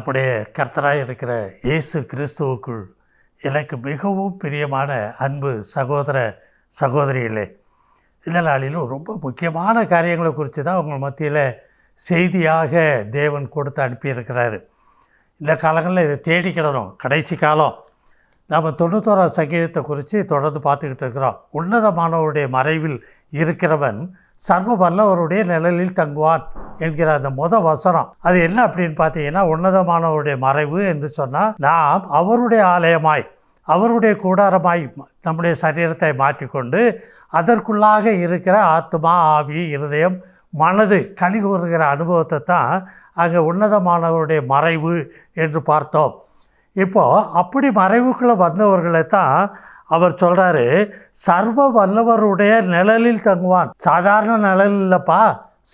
நம்முடைய கர்த்தராக இருக்கிற இயேசு கிறிஸ்துவுக்குள் எனக்கு மிகவும் பிரியமான அன்பு சகோதர சகோதரிகளே இந்த நாளிலும் ரொம்ப முக்கியமான காரியங்களை குறித்து தான் உங்கள் மத்தியில் செய்தியாக தேவன் கொடுத்து அனுப்பியிருக்கிறாரு. இந்த காலங்களில் இதை தேடிக்கிடணும் கடைசி காலம். நம்ம தொண்ணூத்தோராம் சங்கீதத்தை குறித்து தொடர்ந்து பார்த்துக்கிட்டு இருக்கிறோம். உன்னதமானவருடைய மறைவில் இருக்கிறவன் சர்வ வல்லவருடைய நிழலில் தங்குவான் என்கிற அந்த முத வசனம். அது என்ன அப்படின்னு பார்த்தீங்கன்னா உன்னதமானவருடைய மறைவு என்று சொன்னால் நாம் அவருடைய ஆலயமாய் அவருடைய கூடாரமாய் நம்முடைய சரீரத்தை மாற்றிக்கொண்டு அதற்குள்ளாக இருக்கிற ஆத்மா ஆவி இருதயம் மனது கனி கூறுகிற அனுபவத்தை தான் அங்கே உன்னதமானவருடைய மறைவு என்று பார்த்தோம். இப்போது அப்படி மறைவுக்குள்ளே வந்தவர்களை தான் அவர் சொல்கிறாரு சர்வ வல்லவருடைய நிழலில் தங்குவான். சாதாரண நிழல் இல்லைப்பா.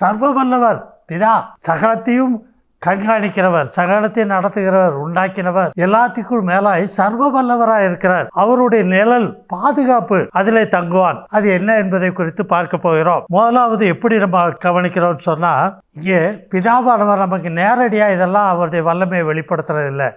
சர்வ வல்லவர் பிதா. சகலத்தையும் கண்காணிக்கிறவர் சகலத்தை நடத்துகிறவர் உண்டாக்கினவர் எல்லாத்துக்கும் மேலாய் சர்வ வல்லவராக இருக்கிறார். அவருடைய நிழல் பாதுகாப்பு அதிலே தங்குவான். அது என்ன என்பதை குறித்து பார்க்க போகிறோம். முதலாவது எப்படி நம்ம கவனிக்கிறோம்னு சொன்னா இங்கே பிதாவானவர் நமக்கு நேரடியாக இதெல்லாம் அவருடைய வல்லமையை வெளிப்படுத்துறது இல்லை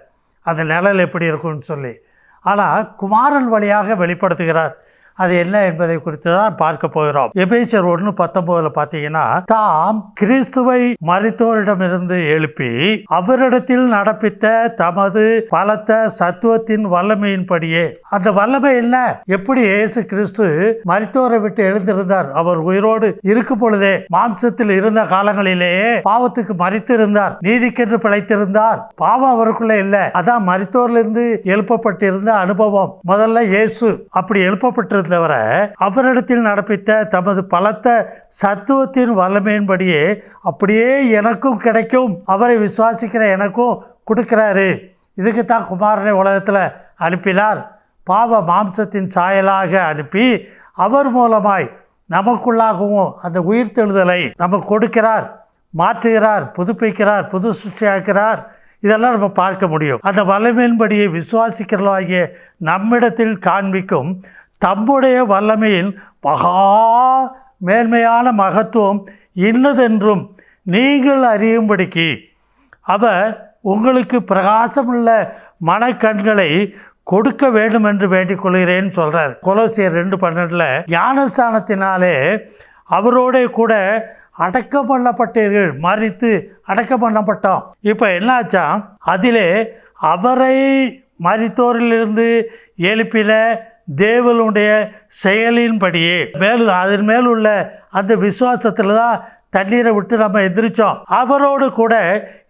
அந்த நிழல் எப்படி இருக்கும்னு சொல்லி. ஆனால் குமாரன் வழியாக வெளிப்படுத்துகிறார். அது என்ன என்பதை குறித்து தான் பார்க்க போகிறோம். எபேசியர் ஒன்று பத்தொன்பதுல பார்த்தீங்கன்னா தாம் கிறிஸ்துவை மறித்தோரிடமிருந்து எழுப்பி அவரிடத்தில் நடப்பித்த தமது பலத்த சத்துவத்தின் வல்லமையின்படியே. அந்த வல்லமை என்ன? எப்படி இயேசு கிறிஸ்து மறித்தோரை விட்டு எழுந்திருந்தார்? அவர் உயிரோடு இருக்கும் பொழுதே மாம்சத்தில் இருந்த காலங்களிலேயே பாவத்துக்கு மறித்திருந்தார் நீதிக்கென்று பிழைத்திருந்தார். பாவம் அவருக்குள்ள இல்லை. அதான் மறித்தோரிலிருந்து எழுப்பப்பட்டிருந்த அனுபவம். முதல்ல இயேசு அப்படி எழுப்பப்பட்டிருந்தவரை அவரிடத்தில் நடப்பித்த தமது பலத்த சத்துவத்தின் வல்லமையின்படியே அப்படியே எனக்கும் கிடைக்கும் அவரை விசுவாசிக்கிற எனக்கும் கொடுக்கிறாரு. இதுக்கு தான் குமாரனை உலகத்தில் அனுப்பினார். பாவ மாம்சத்தின் சாயலாக அனுப்பி அவர் மூலமாய் நமக்குள்ளாகவும் அந்த உயிர் தெழுதலை நமக்கு கொடுக்கிறார் மாற்றுகிறார் புதுப்பிக்கிறார் புது சிருஷ்டியாக்கிறார். இதெல்லாம் நம்ம பார்க்க முடியும். அந்த வல்லமையின்படியை விசுவாசிக்கிறவர்களாகிய நம்மிடத்தில் காண்பிக்கும் தம்முடைய வல்லமையின் மகா மேன்மையான மகத்துவம் இன்னதென்றும் நீங்கள் அறியும்படிக்கு அவர் உங்களுக்கு பிரகாசமுள்ள மனக்கண்களை கொடுக்க வேண்டும் என்று வேண்டிக் கொள்கிறேன்னு சொல்கிறார் கொலோசியர் ரெண்டு பன்னெண்டில் ஞானஸ்தானத்தினாலே அவரோட கூட அடக்கம் பண்ணப்பட்டீர்கள் மறித்து அடக்கம் பண்ணப்பட்டோம். இப்போ என்னாச்சா? அதிலே அவரை மறித்தோரிலிருந்து எழுப்பின தேவனுடைய செயலின்படியே. மேல் அதன் மேல் உள்ள அந்த விசுவாசத்தில் தான் தண்ணீரை விட்டு நம்ம எந்திரிச்சோம். அவரோடு கூட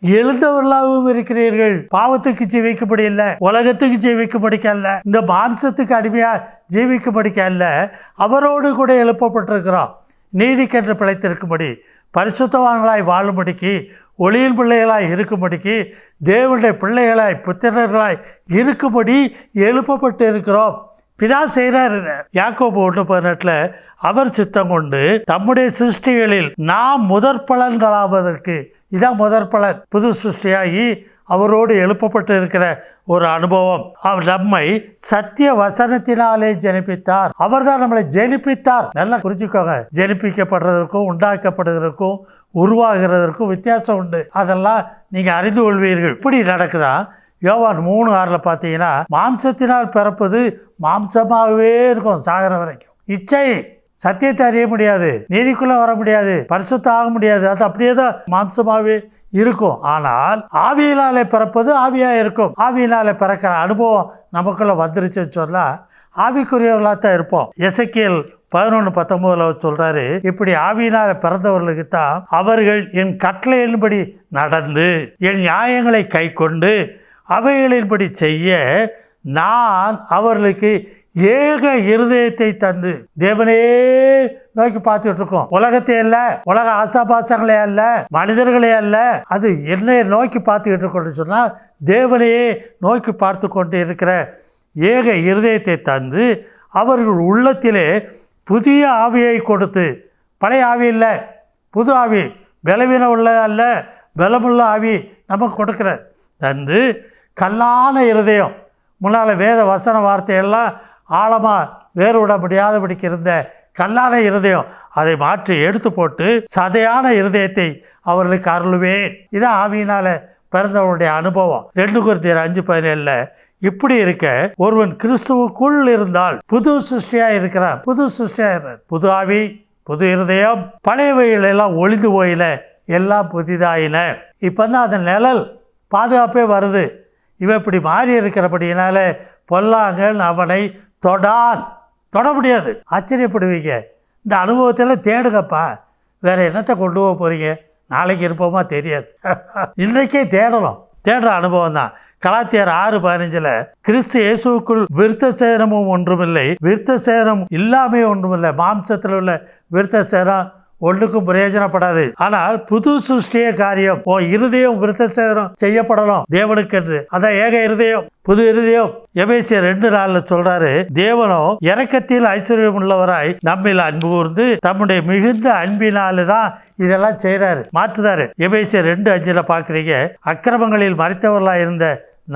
எழுந்தவர்களாகவும் இருக்கிறீர்கள். பாவத்துக்கு ஜீவிக்கும்படி இல்லை உலகத்துக்கு ஜீவிக்கும்படிக்க அல்ல இந்த மாம்சத்துக்கு அடிமையாக ஜீவிக்கும்படிக்க அல்ல அவரோடு கூட எழுப்பப்பட்டிருக்கிறோம். நீதிக்கென்று பிழைத்திருக்கும்படி பரிசுத்தவான்களாய் வாழும்படிக்கு ஒளியின் பிள்ளைகளாய் இருக்கும்படிக்கு தேவனுடைய பிள்ளைகளாய் புத்திரர்களாய் இருக்கும்படி எழுப்பப்பட்டு இருக்கிறோம் பிதா செய்கிறார் இதை யாக்கோபு ஒன்று பதினெட்டில் அவர் சித்தம் கொண்டு தம்முடைய சிருஷ்டிகளில் நாம் முதற் பலன்களாவதற்கு இதான் முதற் பலன் புது சிருஷ்டியாகி அவரோடு எழுப்பப்பட்டு இருக்கிற ஒரு அனுபவம். அவர் நம்மை சத்திய வசனத்தினாலே ஜெனிப்பித்தார். அவர் தான் நம்மளை ஜெனிப்பித்தார். நல்லா புரிஞ்சுக்கோங்க. ஜெனிப்பிக்கப்படுறதற்கும் உண்டாக்கப்படுவதற்கும் உருவாகிறதற்கும் வித்தியாசம் உண்டு. அதெல்லாம் நீங்கள் அறிந்து கொள்வீர்கள். இப்படி நடக்குதா? யோவான் மூணு ஆறில் பார்த்தீங்கன்னா மாம்சத்தினால் பிறப்பது மாம்சமாகவே இருக்கும் சாகிற வரைக்கும். இச்சை சத்தியத்தை அறிய முடியாது நீதிக்குள்ளே வர முடியாது பரிசுத்தம் ஆக முடியாது. அது அப்படியே தான் மாம்சமாகவே இருக்கும். ஆனால் ஆவியினாலே பிறப்பது ஆவியாக இருக்கும். ஆவியினாலே பிறக்கிற அனுபவம் நமக்குள்ளே வந்துருச்சுன்னு சொன்னால் ஆவிக்குரியவர்களாக தான் இருப்போம். எசக்கியல் பதினொன்று பத்தொம்போதில் சொல்கிறாரு இப்படி ஆவியினால் பிறந்தவர்களுக்கு தான் அவர்கள் என் கட்டளையின்படி நடந்து என் நியாயங்களை கை கொண்டு அவைகளின்படி செய்ய நான் அவர்களுக்கு ஏக இருதயத்தை தந்து. தேவனே நோக்கி பார்த்துட்டு இருக்கோம் உலகத்தை அல்ல உலக ஆசாபாசங்களே அல்ல மனிதர்களே அல்ல அது என்ன நோக்கி பார்த்துக்கிட்டு இருக்கோம்னு சொன்னால் தேவனையே நோக்கி பார்த்து கொண்டு இருக்கிற ஏக இருதயத்தை தந்து அவர்கள் உள்ளத்திலே புதிய ஆவியை கொடுத்து பழைய ஆவி இல்லை புது ஆவி பலவீனம் உள்ள அல்ல பலமுள்ள ஆவி நமக்கு கொடுக்குற தந்து கல்லான இருதயம். முன்னால் வேத வசன வார்த்தையெல்லாம் ஆழமாக வேறு விட முடியாதபடிக்கு இருந்த கல்லான இருதயம். அதை மாற்றி எடுத்து போட்டு சதையான இருதயத்தை அவர்களுக்கு அருள்வேன். இதான் ஆவியினால் பிறந்தவனுடைய அனுபவம். ரெண்டு குருத்தியர் அஞ்சு பதினேழில் இப்படி இருக்க ஒருவன் கிறிஸ்துவுக்குள் இருந்தால் புது சிருஷ்டியாக இருக்கிறான். புது சிருஷ்டியாக இருக்கிறான். புது ஆவி புது இருதயம் பழையவைகள் எல்லாம் ஒளிந்து போயில எல்லாம் புதிதாயின. இப்போ தான் அந்த நிழல் பாதுகாப்பே வருது. இவன் இப்படி மாறி இருக்கிறபடியினால பொல்லாங்கன் அவனை தொடான் தொட முடியாது. ஆச்சரியப்படுவீங்க. இந்த அனுபவத்தில் தேடுங்கப்பா. வேற என்னத்தை கொண்டு போக போறீங்க? நாளைக்கு இருப்போமா? தெரியாது. இன்றைக்கே தேடணும். தேடுற அனுபவம் தான். கலாத்தியர் ஆறு பதினஞ்சில் கிறிஸ்து இயேசுக்குள் விருத்த சேரமும் ஒன்றுமில்லை. விருத்த சேரம் இல்லாமே ஒன்றுமில்லை. மாம்சத்தில் உள்ள விருத்த சேரம் ஒன்றுக்கும் பிரயோஜனப்படாது. ஆனால் புது சிருஷ்டிய காரியம் ஓ இருதயம் விருத்த சேதனம் செய்யப்படணும் தேவனுக்கென்று. அதான் ஏக இருதயம் புது இருதயம். எபேசிய ரெண்டு நாள்ல சொல்றாரு தேவனோ இறக்கத்தில் ஐஸ்வர்யம் உள்ளவராய் நம்மில் அன்பு கூர்ந்து தம்முடைய மிகுந்த அன்பினால தான் இதெல்லாம் செய்கிறாரு மாற்றுதாரு. எபேசிய ரெண்டு அஞ்சுல பாக்குறீங்க அக்கிரமங்களில் மறைத்தவர்களா இருந்த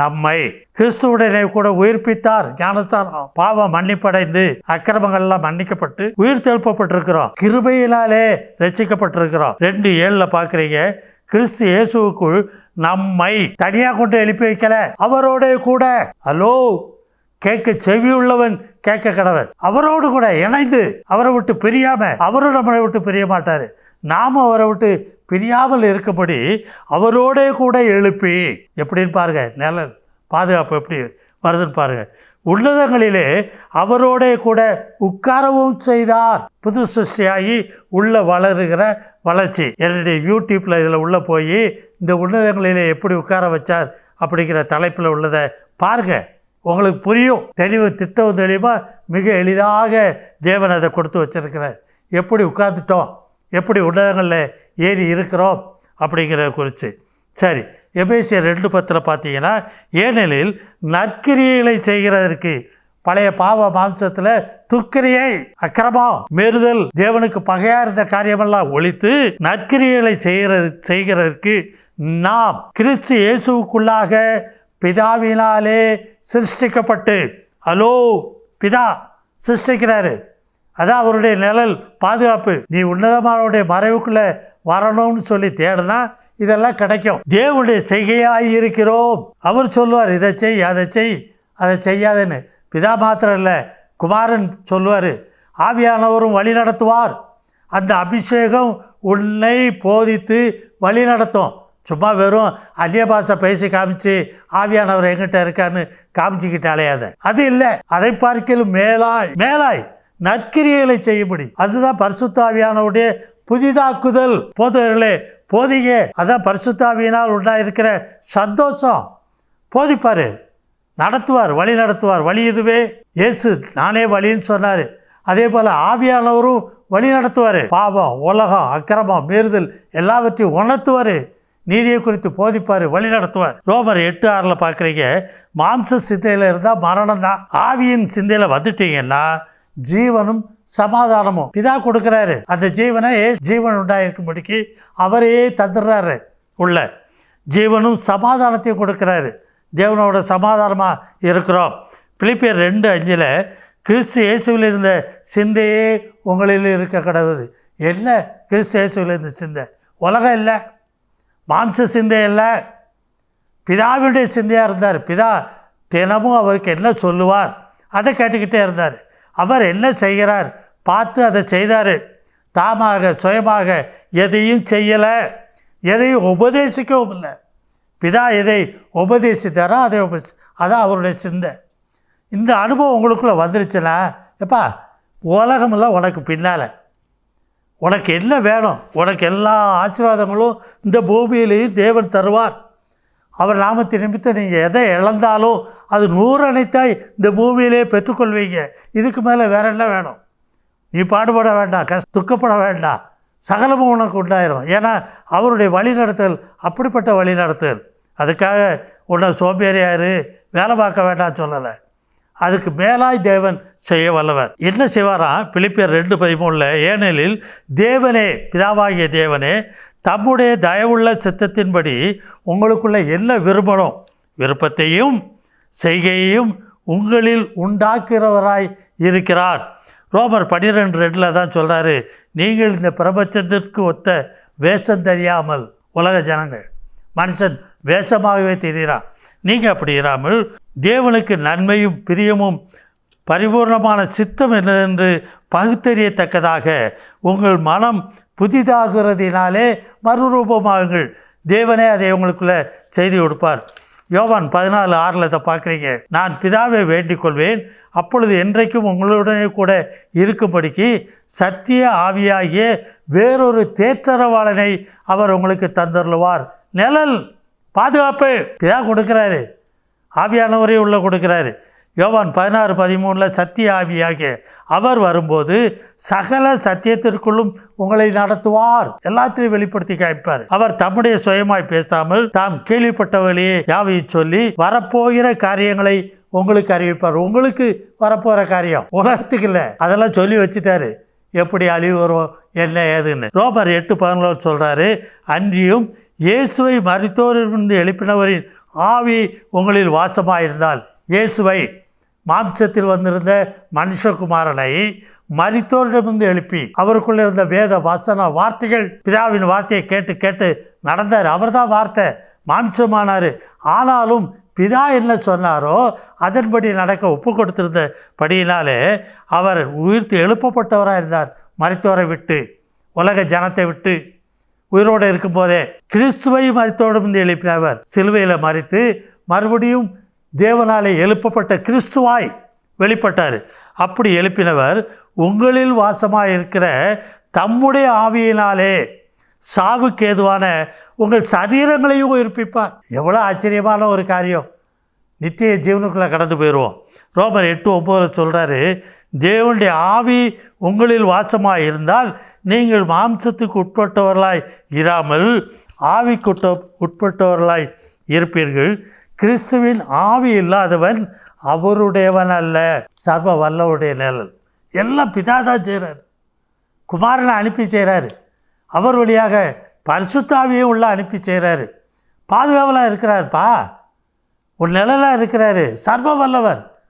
நம்மை கிறிஸ்துவுடனே கூட உயிர்ப்பித்தார். ஞானஸ்தானம் பாவம் மன்னிப்படைந்து அக்கிரமங்கள்லாம் மன்னிக்கப்பட்டு உயிர் தெழுப்பப்பட்டிருக்கிறோம் கிருபையினாலே ரசிக்கப்பட்டிருக்கிறோம் ரெண்டு ஏழுல பாக்குறீங்க கிறிஸ்து இயேசுவுக்குள் நம்மை தனியா கொண்டு எழுப்பி வைக்கல. அவரோட கூட ஹலோ கேட்க செவி உள்ளவன் கேட்க கடவன் அவரோடு கூட இணைந்து அவரை விட்டு பிரியாம அவரும் நம்மளை விட்டு பிரிய மாட்டாரு. நாம அவரை விட்டு பிரியாமல் இருக்கபடி அவரோடே கூட எழுப்பி எப்படின்னு பாருங்க நிழல் பாதுகாப்பு எப்படி வருதுன்னு பாருங்க. உள்ளதங்களிலே அவரோடே கூட உட்காரவும் செய்தார். புது சிருஷ்டியாகி உள்ள வளருகிற வளர்ச்சி. என்னுடைய யூடியூப்பில் இதில் உள்ளே போய் இந்த உன்னதங்களிலே எப்படி உட்கார வச்சார் அப்படிங்கிற தலைப்பில் உள்ளதை பாருங்க. உங்களுக்கு புரியும். தெளிவு திட்டம் தெளிவாக மிக எளிதாக தேவன் அதை கொடுத்து வச்சிருக்கிறார். எப்படி உட்கார்ந்துட்டோம்? எப்படி உன்னதங்களில் ஏறி இருக்கிறோம் அப்படிங்கிறத குறித்து சரி எபேசியர் ரெண்டு பத்தில் பார்த்தீங்கன்னா ஏனெனில் நற்கிரியைகளை செய்கிறதற்கு பழைய பாவ மாம்சத்தில் துக்கிரியை அக்கிரமம் மேறுதல் தேவனுக்கு பகையா இருந்த காரியமெல்லாம் ஒழித்து நற்கிரியைகளை செய்கிறது செய்கிறதற்கு நாம் கிறிஸ்து இயேசுவுக்குள்ளாக பிதாவினாலே சிருஷ்டிக்கப்பட்டு ஹலோ பிதா சிருஷ்டிக்கிறாரு. அதான் அவருடைய நிழல் பாதுகாப்பு. நீ உன்னதமானவருடைய மறைவுக்குள்ளே வரணும்னு சொல்லி தேடினா இதெல்லாம் கிடைக்கும். தேவனுடைய செய்கையாக இருக்கிறோம். அவர் சொல்லுவார் இதை செய் அதை செய் அதை செய்யாதுன்னு. பிதா மாத்திரம் இல்லை குமாரன் சொல்லுவார் ஆவியானவரும் வழி நடத்துவார். அந்த அபிஷேகம் உன்னை போதித்து வழி நடத்தும். சும்மா வெறும் அந்நிய பாஷை பேசி காமிச்சு ஆவியானவர் எங்கிட்ட இருக்கான்னு காமிச்சுக்கிட்டு அலையாத அது இல்லை அதை பார்க்கலும் மேலாய் மேலாய் நற்கிரியைகளை செய்யும்படி. அதுதான் பரிசுத்தாவியானவுடைய புதிதாக்குதல். போதவர்களே போதிக அதான் பரிசுத்தாவியினால் உண்டாயிருக்கிற சந்தோஷம். போதிப்பார் நடத்துவார் வழி நடத்துவார். வழி இதுவே இயேசு நானே வழின்னு சொன்னார். அதே போல் ஆவியானவரும் வழி நடத்துவார். பாவம் உலகம் அக்கிரமம் மீறுதல் எல்லாவற்றையும் உணர்த்துவார். நீதியை குறித்து போதிப்பார் வழி நடத்துவார். ரோமர் எட்டு ஆறில் பார்க்குறீங்க. மாம்ச சிந்தையில் இருந்தால் மரணம் தான் ஆவியின் சிந்தையில் வந்துட்டீங்கன்னா ஜீவனும் சமாதானமும் பிதா கொடுக்குறாரு. அந்த ஜீவனை ஜீவன் உண்டாயிருக்கும்படிக்கு அவரே தந்துடுறாரு உள்ள. ஜீவனும் சமாதானத்தையும் கொடுக்குறாரு. தேவனோட சமாதானமாக இருக்கிறோம். பிலிப்பியர் ரெண்டு அஞ்சில் கிறிஸ்து இயேசுவில் இருந்த சிந்தையே உங்களில் இருக்க கிடவுது. என்ன கிறிஸ்து இயேசுவில் இருந்த சிந்தை? உலகம் இல்லை. மாம்ச சிந்தை இல்லை. பிதாவினுடைய சிந்தையாக இருந்தார். பிதா தினமும் அவருக்கு என்ன சொல்லுவார்? அதை கேட்டுக்கிட்டே இருந்தார். அவர் என்ன செய்கிறார்? பார்த்து அதை செய்தார். தாமாக சுயமாக எதையும் செய்யலை. எதையும் உபதேசிக்கவும் இல்லை. பிதா எதை உபதேசித்தாரோ அதை உபதேசி அதான் அவருடைய சிந்தை. இந்த அனுபவம் உங்களுக்குள்ளே வந்துருச்சுன்னா எப்பா உலகமெல்லாம் உனக்கு பின்னால். உனக்கு என்ன வேணும்? உனக்கு எல்லா ஆசீர்வாதங்களும் இந்த பூமியிலையும் தேவன் தருவார். அவர் நாமத்தை நிமித்தம் நீங்கள் எதை இழந்தாலும் அது நூறனைத்தாய் இந்த பூமியிலே பெற்றுக்கொள்வீங்க. இதுக்கு மேலே வேற என்ன வேணும்? நீ பாடுபட வேண்டாம் கஷ் துக்கப்பட வேண்டாம். சகலமும் உனக்கு உண்டாயிரும். ஏன்னா அவருடைய வழிநடத்தல் அப்படிப்பட்ட வழிநடத்தல் அதுக்காக உன்னை சோம்பேறியாரு வேலை பார்க்க வேண்டாம் சொல்லலை. அதுக்கு மேலாய் தேவன் செய்ய வல்லவர். என்ன செய்வாராம் பிலிப்பியர் ரெண்டு பதிமூணில் ஏனெனில் தேவனே பிதாவாகிய தேவனே தம்முடைய தயவுள்ள சித்தத்தின்படி உங்களுக்குள்ள என்ன விரும்பணும் விருப்பத்தையும் செய்கையையும் உங்களில் உண்டாக்குகிறவராய் இருக்கிறார். ரோமர் பன்னிரெண்டு ரெண்டில் தான் சொல்கிறாரு நீங்கள் இந்த பிரபஞ்சத்திற்கு ஒத்த வேஷம் தெரியாமல் உலக ஜனங்கள் மனுஷன் வேஷமாகவே தெரிகிறான் நீங்கள் அப்படி இராமல் தேவனுக்கு நன்மையும் பிரியமும் பரிபூர்ணமான சித்தம் என்னவென்று பகுத்தறியத்தக்கதாக உங்கள் மனம் புதிதாகிறதினாலே மறுரூபமாகுங்கள். தேவனே அதை உங்களுக்குள்ளே செய்தி கொடுப்பார். யோவான் பதினாலு ஆறில் இதை பார்க்குறீங்க. நான் பிதாவை வேண்டிக் கொள்வேன் அப்பொழுது என்றைக்கும் உங்களுடனே கூட இருக்கும்படிக்கு சத்திய ஆவியாகிய வேறொரு தேற்றரவாளனை அவர் உங்களுக்கு தந்தருளுவார். நிழல் பாதுகாப்பு. பிதா கொடுக்குறாரு. ஆவியானவரே உள்ளே கொடுக்குறாரு. யோவான் பதினாறு பதிமூணில் சத்திய ஆவியாகிய அவர் வரும்போது சகல சத்தியத்திற்குள்ளும் உங்களை நடத்துவார். எல்லாத்தையும் வெளிப்படுத்தி காய்ப்பார் அவர் தம்முடைய சுயமாய் பேசாமல் தாம் கேள்விப்பட்டவர்களையே யாவை சொல்லி வரப்போகிற காரியங்களை உங்களுக்கு அறிவிப்பார். உங்களுக்கு வரப்போகிற காரியம் உலகத்துக்கு இல்லை. அதெல்லாம் சொல்லி வச்சுட்டாரு. எப்படி அழிவு வரும் என்ன ஏதுன்னு. ரோபர் எட்டு பதினோரு சொல்கிறாரு அன்றியும் இயேசுவை மருத்துவரிலிருந்து எழுப்பினவரின் ஆவி உங்களில் வாசமாக இருந்தால் இயேசுவை மாம்சத்தில் வந்திருந்த மனுஷகுமாரனை மரித்தோரிடமிருந்து எழுப்பி அவருக்குள்ளே இருந்த வேத வசன வார்த்தைகள் பிதாவின் வார்த்தையை கேட்டு கேட்டு நடந்தார். அவர்தான் வார்த்தை. மாம்சமானார். ஆனாலும் பிதா என்ன சொன்னாரோ அதன்படி நடக்க ஒப்பு கொடுத்திருந்த படியினாலே அவர் உயிர்த்து எழுப்பப்பட்டவராக இருந்தார். மருத்துவரை விட்டு உலக ஜனத்தை விட்டு உயிரோடு இருக்கும்போதே கிறிஸ்துவை மறித்தோடு எழுப்பினவர் சிலுவையில் மறித்து மறுபடியும் தேவனாலே எழுப்பப்பட்ட கிறிஸ்துவாய் வெளிப்பட்டார். அப்படி எழுப்பினவர் உங்களில் வாசமாக இருக்கிற தம்முடைய ஆவியினாலே சாவுக்கு ஏதுவான உங்கள் சரீரங்களையும் உயிர்ப்பிப்பார் எவ்வளோ ஆச்சரியமான ஒரு காரியம். நித்திய ஜீவனுக்குள்ளே கடந்து போயிடுவோம் ரோமர் எட்டு ஒம்போதில் சொல்கிறாரு தேவனுடைய ஆவி உங்களில் வாசமாக இருந்தால் நீங்கள் மாம்சத்துக்கு உட்பட்டவர்களாய் இராமல் ஆவிக்குட்ட உட்பட்டவர்களாய் இருப்பீர்கள். கிறிஸ்துவின் ஆவி இல்லாதவன் அவருடையவன் அல்ல சர்வ வல்லவருடைய நிழல் எல்லாம் பிதா தான் செய்கிறார் குமாரனை அனுப்பி செய்கிறாரு அவர் வழியாக பரிசுத்தாவியும் உள்ள அனுப்பி செய்கிறாரு பாதுகாவலாக இருக்கிறார்ப்பா. ஒரு நிழலாக இருக்கிறாரு. சர்வ வல்லவர்.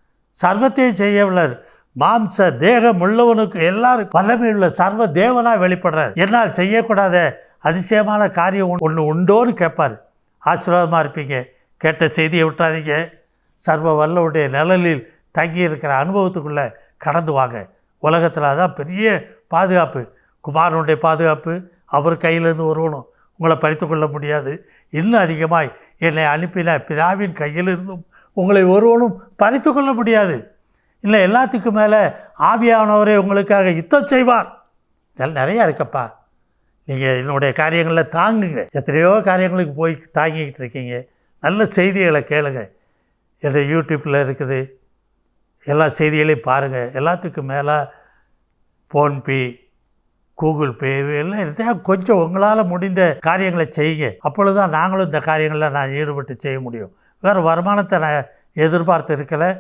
சர்வத்தையும் செய்யவல்லர். மாம்ச தேகம் உள்ளவனுக்கு எல்லாரும் வல்லமை உள்ள சர்வ தேவனாக வெளிப்படுறார். என்னால் செய்யக்கூடாத அதிசயமான காரியம் ஒன்று உண்டோன்னு கேட்பார். ஆசீர்வாதமாக இருப்பீங்க. கேட்ட செய்தியை விட்டாதீங்க சர்வ வல்லவுடைய நிழலில் தங்கி இருக்கிற அனுபவத்துக்குள்ளே கடந்து வாங்க. உலகத்தில் அதான் பெரிய பாதுகாப்பு. குமாரனுடைய பாதுகாப்பு அவர் கையிலேருந்து வருவணும் உங்களை பறித்து கொள்ள முடியாது. இன்னும் அதிகமாய் என்னை அனுப்பின பிதாவின் கையிலிருந்தும் உங்களை ஒருவனும் பறித்து கொள்ள முடியாது. இல்லை எல்லாத்துக்கும் மேலே ஆவியானவரே உங்களுக்காக யுத்தம் செய்வார். இதெல்லாம் நிறையா இருக்கப்பா. நீங்கள் என்னுடைய காரியங்களில் தாங்குங்க. எத்தனையோ காரியங்களுக்கு போய் தாங்கிக்கிட்டு இருக்கீங்க. நல்ல செய்திகளை கேளுங்க. இந்த யூடியூப்பில் இருக்குது. எல்லா செய்திகளையும் பாருங்கள் எல்லாத்துக்கும் மேலே ஃபோன்பே கூகுள் பே எல்லாம் இருந்தால் கொஞ்சம் உங்களால் முடிந்த காரியங்களை செய்யுங்க. அப்பொழுது தான் நாங்களும் இந்த காரியங்களில் நான் ஈடுபட்டு செய்ய முடியும். வேறு வருமானத்தை நான் எதிர்பார்த்து இருக்கலை.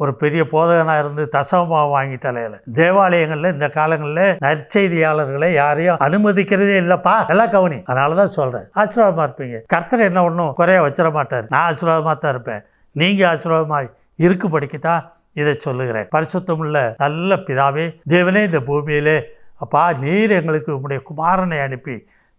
ஒரு பெரிய போதகனாக இருந்து தசவமாக வாங்கி தலையில் தேவாலயங்களில் இந்த காலங்களில் நற்செய்தியாளர்களை யாரையும் அனுமதிக்கிறதே இல்லைப்பா. எல்லாம் கவனி. அதனால தான் சொல்கிறேன் ஆசீர்வாதமாக இருப்பீங்க. கர்த்தர் என்ன ஒன்றும் குறைய வச்சிட மாட்டார். நான் ஆசீர்வாதமாக தான் இருப்பேன். நீங்கள் ஆசீர்வாதமாக இருக்கும்படிக்கு தான் இதை சொல்லுகிறேன். பரிசுத்தமுள்ள நல்ல பிதாவே தேவனே இந்த பூமியிலே அப்பா நீர் எங்களுக்கு உங்களுடைய குமாரனை அனுப்பி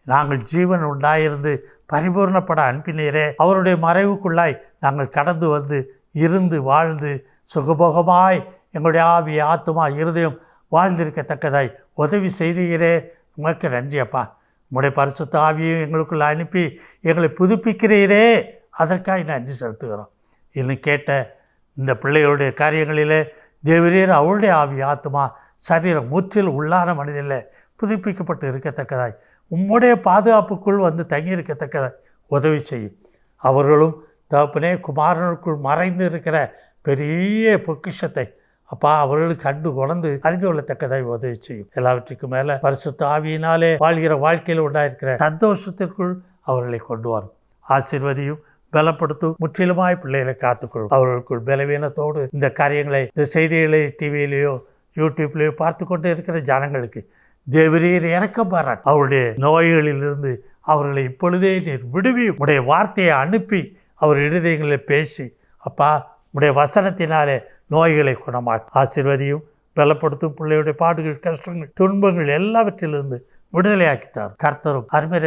நாங்கள் ஜீவன் உண்டாயிருந்து பரிபூர்ணப்பட அனுப்பினீரே. அவருடைய மறைவுக்குள்ளாய் நாங்கள் கடந்து வந்து இருந்து வாழ்ந்து சுகபோகமாய் எங்களுடைய ஆவி ஆத்துமா இருதயம் வாழ்ந்திருக்கத்தக்கதாய் உதவி செய்துகிறே. உங்களுக்கு நன்றி அப்பா. உம்முடைய பரிசுத்த ஆவியும் எங்களுக்குள்ள அனுப்பி எங்களை புதுப்பிக்கிறீரே. அதற்காக நன்றி செலுத்துகிறோம். இன்னும் கேட்ட இந்த பிள்ளைகளுடைய காரியங்களிலே தேவரீர் அவருடைய ஆவி ஆத்மா சரீரம் முற்றில் உள்ளான மனிதனில் புதுப்பிக்கப்பட்டு இருக்கத்தக்கதாய். உம்முடைய பாதுகாப்புக்குள் வந்து தங்கியிருக்கத்தக்கதாய். உதவி செய்யும். அவர்களும் தகப்பனே குமாரனுக்குள் மறைந்து இருக்கிற பெரிய பொக்கிஷத்தை அப்பா அவர்களுக்கு கண்டு கொண்டு அறிந்து கொள்ளத்தக்கதாய் உதவி செய்யும். எல்லாவற்றுக்கும் மேலே பரிசுத்த ஆவியினாலே வாழ்கிற வாழ்க்கையில் உண்டாயிருக்கிற சந்தோஷத்திற்குள் அவர்களை கொண்டு வரும். ஆசிர்வதியும் பலப்படுத்தும் முற்றிலுமாய் பிள்ளைகளை காத்துக்கொள்ளும். அவர்களுக்குள் பலவீனத்தோடு இந்த காரியங்களை இந்த செய்திகளை டிவியிலேயோ யூடியூப்லேயோ பார்த்து கொண்டு இருக்கிற ஜனங்களுக்கு தேவரீர் இறக்கம் பாராட்டு. அவருடைய நோய்களிலிருந்து அவர்களை இப்பொழுதே நீர் விடுவி. உடைய வார்த்தையை அனுப்பி அவர் இருதயங்களில் பேசி அப்பா உடைய வசனத்தினாலே நோய்களை குணமாக ஆசிர்வதியும் பலப்படுத்தும். பிள்ளையுடைய பாடுகள் கஷ்டங்கள் துன்பங்கள் எல்லாவற்றிலிருந்து விடுதலையாக்கித்தார். கர்த்தரும் அருமை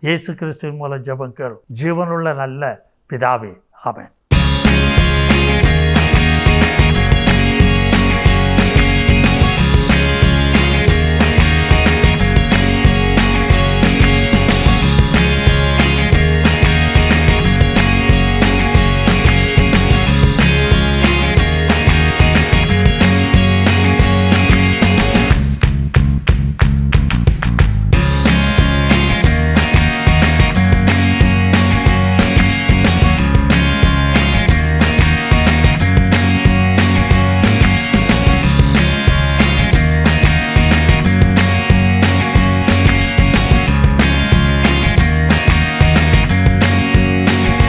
இயேசு கிறிஸ்துவின் மூலம் ஜபம் கேளும். ஜீவனுள்ள நல்ல பிதாவே ஆமேன்.